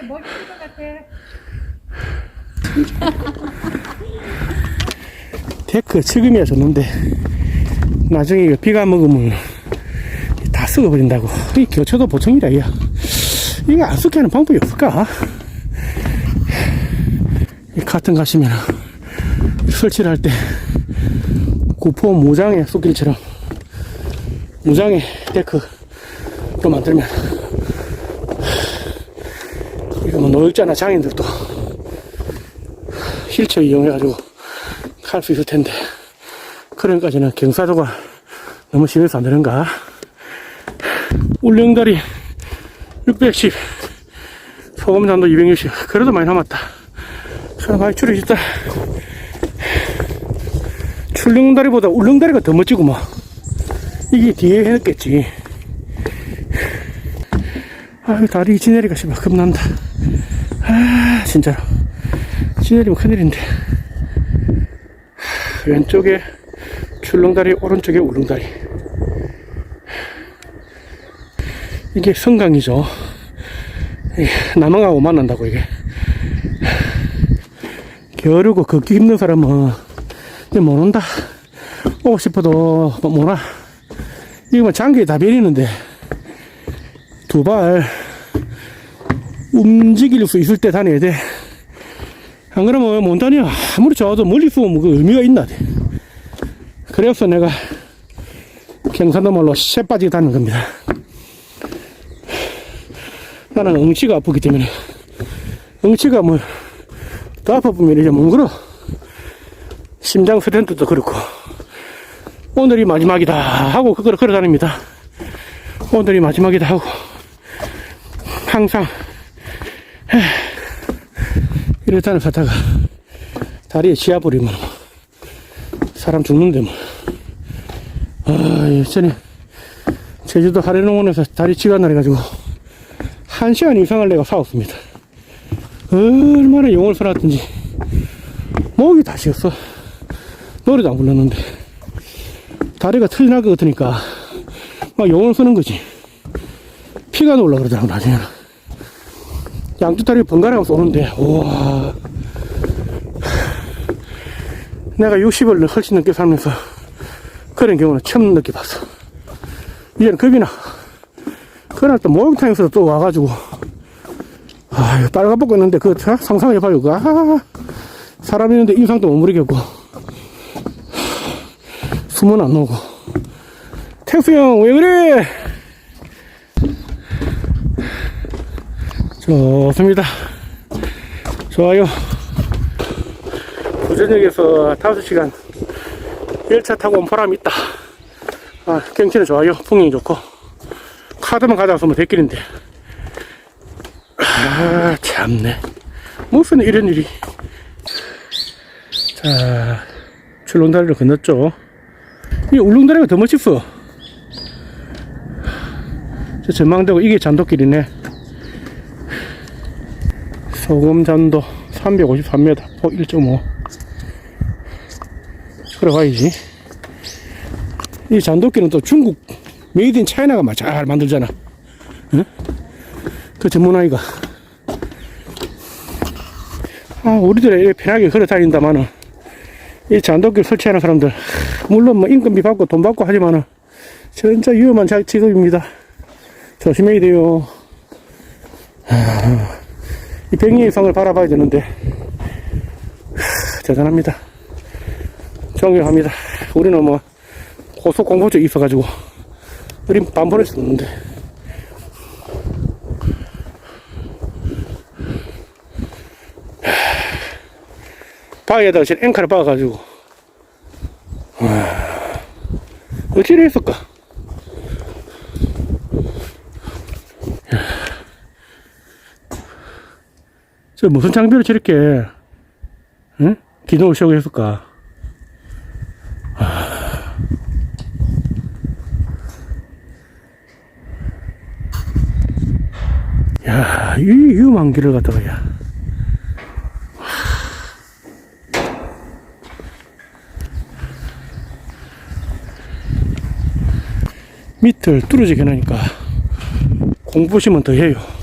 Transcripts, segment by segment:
이렇게 멋있을 것 같아. 데크 지금이야 줬는데. 나중에 비가 먹으면 다 썩어버린다고. 이 교체도 보청이다 야. 이거 안 썩게 하는 방법이 없을까? 이 카튼 가시면 설치를 할 때 구포 무장의 쏟길처럼 무장의 데크로 만들면 이거 뭐 노역자나 장인들도 휠체어 이용해가지고 할수 있을 텐데 그런까지는 경사도가 너무 심해서 안 되는가? 울릉다리 610 소금산도 260 그래도 많이 남았다. 사람 많이 줄여졌다. 출릉다리보다 울릉다리가 더 멋지고 뭐. 이게 뒤에 해놨겠지. 아유 다리 지내리가 씨발 겁난다 아 진짜로. 지 내리면 큰일인데. 왼쪽에 출렁다리 오른쪽에 울릉다리. 이게 성강이죠. 남항하고 만난다고 이게. 겨루고 걷기 힘든 사람은 이제 못 온다. 오고 싶어도 못 와. 이거 뭐 장기에 다 베리는데. 두 발 움직일 수 있을 때 다녀야 돼. 안 그러면 못 다녀. 아무리 좋아도 멀리 쏘면 그 의미가 있나. 그래서 내가 경산도 말로 새 빠지게 다는 겁니다. 나는 엉치가 아프기 때문에 엉치가 뭐 더 아파보면 이제 뭉그러 심장 스탠트도 그렇고 오늘이 마지막이다 하고 그걸 걸어 다닙니다. 오늘이 마지막이다 하고 항상 에, 이렇다는 사다가 다리에 지압버리면 사람 죽는데 뭐. 아, 예전에 제주도 하래농원에서 다리 치가 나래가지고 한 시간 이상을 내가 싸웠습니다. 얼마나 용을 써놨든지 목이 다 쉬었어. 노래도 안 불렀는데 다리가 것 같으니까 막 용을 쓰는 거지. 피가 놀라 그러더라고 나중에는. 양쪽 다리 번갈아 가면서 쏘는데 우와 내가 60을 훨씬 넘게 살면서 그런 경우는 처음 느껴봤어. 이제는 겁이 나. 그날 또 목욕탕에서 또 와가지고, 아, 빨가벗고 있는데, 그, 자, 상상해봐요. 그, 아, 사람 있는데 인상도 못 모르겠고, 숨은 안 오고. 택수 형, 왜 그래? 좋습니다. 좋아요. 부전역에서 5시간 열차 타고 온 보람이 있다. 아, 경치는 좋아요. 풍경이 좋고. 카드만 가져왔으면 됐길인데. 아, 참네. 무슨 이런 일이. 자, 출렁다리를 건넜죠. 이 울릉다리가 더 멋있어. 저 전망대고 이게 잔도길이네. 소금 잔도 353m, 폭 1.5. 들어가야지. 이 잔도끼는 또 중국 메이드 인 차이나가 막 잘 만들잖아. 응? 그 전문 아이가. 아, 우리들이 이렇게 편하게 걸어 다닌다마는 이 잔도끼 설치하는 사람들 물론 뭐 인건비 받고 돈 받고 하지만은 진짜 위험한 자- 직업입니다. 조심해야 돼요. 아, 이 백리의 성을 바라봐야 되는데 하, 대단합니다. 존경합니다. 우리는 뭐 고속 공포증 있어가지고 우린 수 없는데 바위에다가 앵카를 박아가지고 와, 어찌를 했을까? 저 무슨 장비로 저렇게 응? 기둥을 세우고 했을까? 야, 이 위험한 길을 갔다가, 야. 밑을 뚫어지게 하니까 공부시면 더 해요.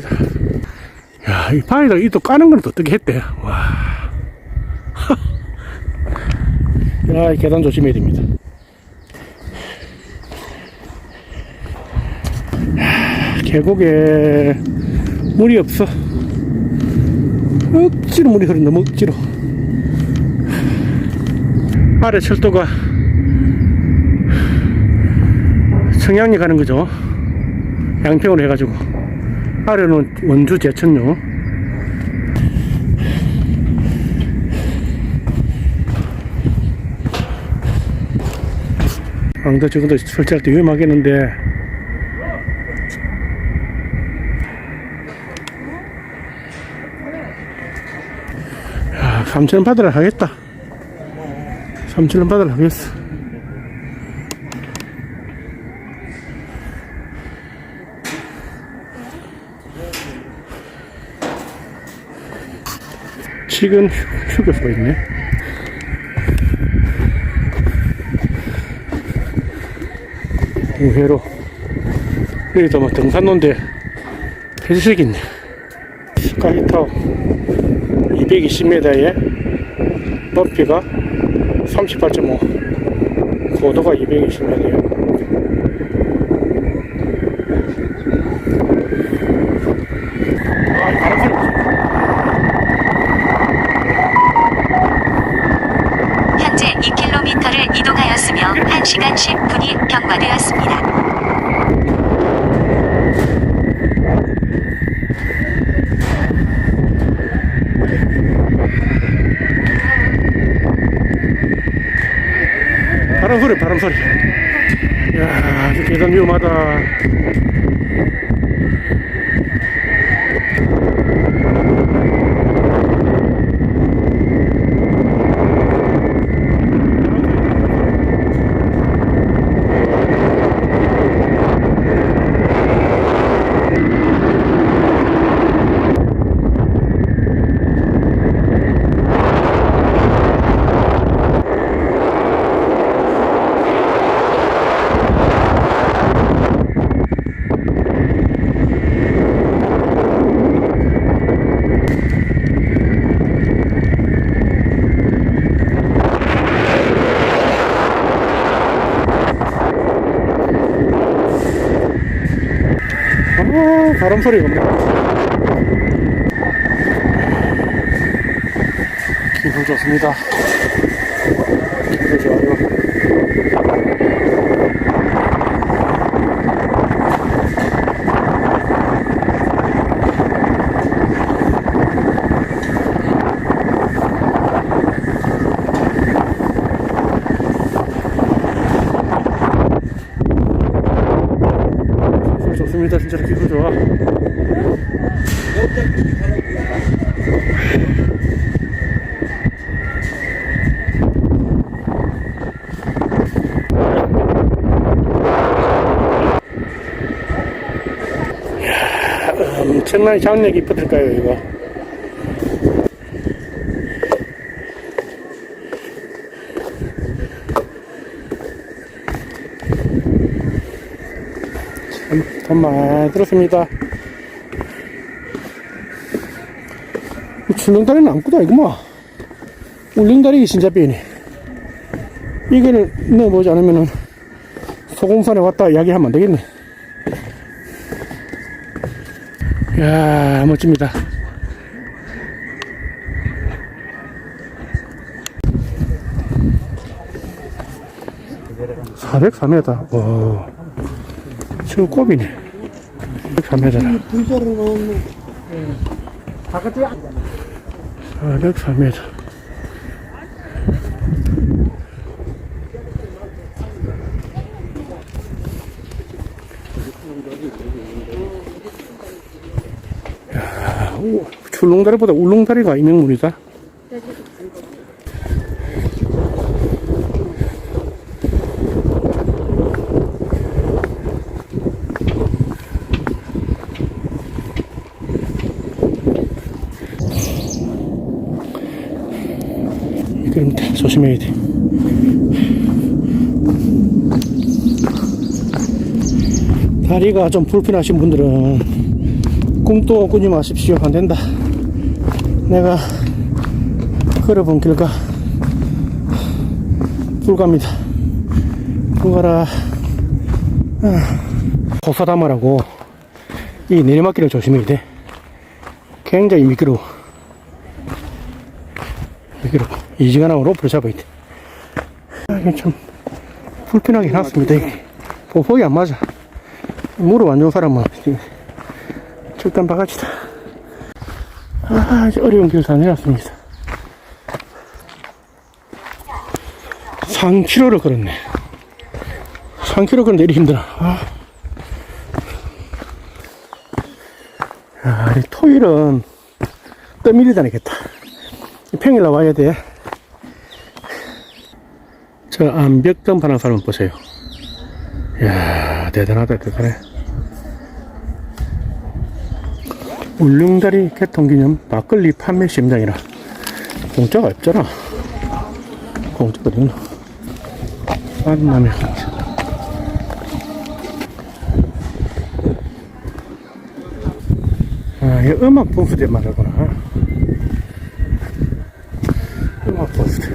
좋습니다. 야, 이 방에다가 이 또 까는 건또 어떻게 했대. 와. 야, 이 계단 조심해야 됩니다. 야, 계곡에 물이 없어. 억지로 물이 흐른다, 억지로. 아래 철도가 청양리 가는 거죠. 양평으로 해가지고. 아래는 원주 제천요. 왕도 저것도 설치할 때 위험하겠는데. 야, 3천원 받으러 가겠다. 3천원 받으러 가겠어. 휴- 휴게소가 있네. 의외로 여기도 뭐 등산로인데 해수색 있네. 스카이타워 220m에 높이가 38.5 고도가 220m예요. 아, 바람 소리 현재 2km를 이동하였으며 1시간 10분이 경과되었습니다. 바람 소리, 저 계단 위험하다. 아, 바람 소리가 없네. 기분 좋습니다. 기분 좋아요. 기분 좋습니다. 진짜 기분 좋아. 이야, 엄청난 장력이 붙을까요, 이거? 들었습니다. 이 출렁다리는 아무것도 아니구만. 울릉다리 진짜 빼네. 이거를 넣어보지 않으면은 소공산에 왔다 이야기하면 안 되겠네. 이야, 멋집니다. (404m) 와 지금 꼽이네. (403m) 분자로 나오는 403m 야, 오, 출렁다리보다 울릉다리가 이명물이다. 미끄럼다 조심해야 돼. 다리가 좀 불편하신 분들은 꿈도 꾸지 마십시오. 안 된다. 내가 걸어본 길과 불가입니다. 불가라. 호사다마라고 이 내리막길을 조심해야 돼. 굉장히 미끄러워. 미끄러워. 이지간하고 로프를 잡아야 돼. 아, 이게 참 불편하게 해놨습니다. 이게. 보폭이 안 맞아. 무릎 안 좋은 사람은 절단 바가지다. 아, 이제 어려운 길 다 내렸습니다. 3km를 걸었네. 3km 걸는데 이리 힘들어. 아. 아, 이 토요일은 떠밀리 다니겠다. 평일날 와야 돼. 저 암벽 점프하는 사람 보세요. 이야, 대단하다, 대단해. 울릉다리 개통기념 막걸리 판매 시험장이라 공짜가 없잖아. 공짜가? 만남의 공짜. 아, 이 음악 봉수대 말하구나. 음악 봉수대.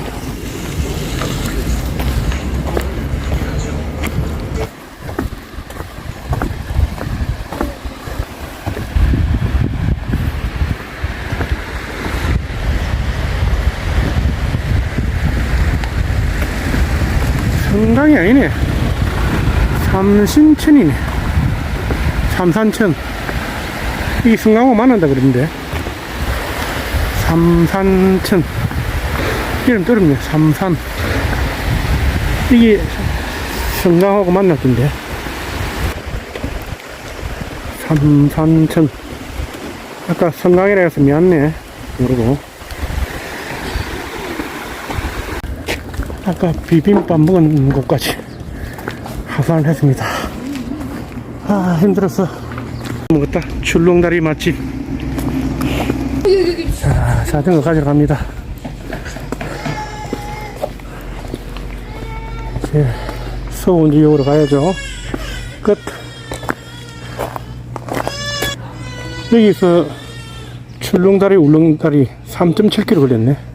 성당이 아니네. 삼신천이네. 삼산천. 이 승강호 만난다 그러는데. 삼산천. 이름 들었네. 삼산. 이게 성당하고 만났던데. 삼산천. 아까 성강이라 해서 미안네. 모르고. 아까 비빔밥 먹은 곳까지 하산을 했습니다. 아, 힘들었어. 먹었다. 출렁다리 맛집. 자, 자전거 가지러 갑니다. 이제 서운 지역으로 가야죠. 끝. 여기서 출렁다리, 울렁다리 3.7km 걸렸네.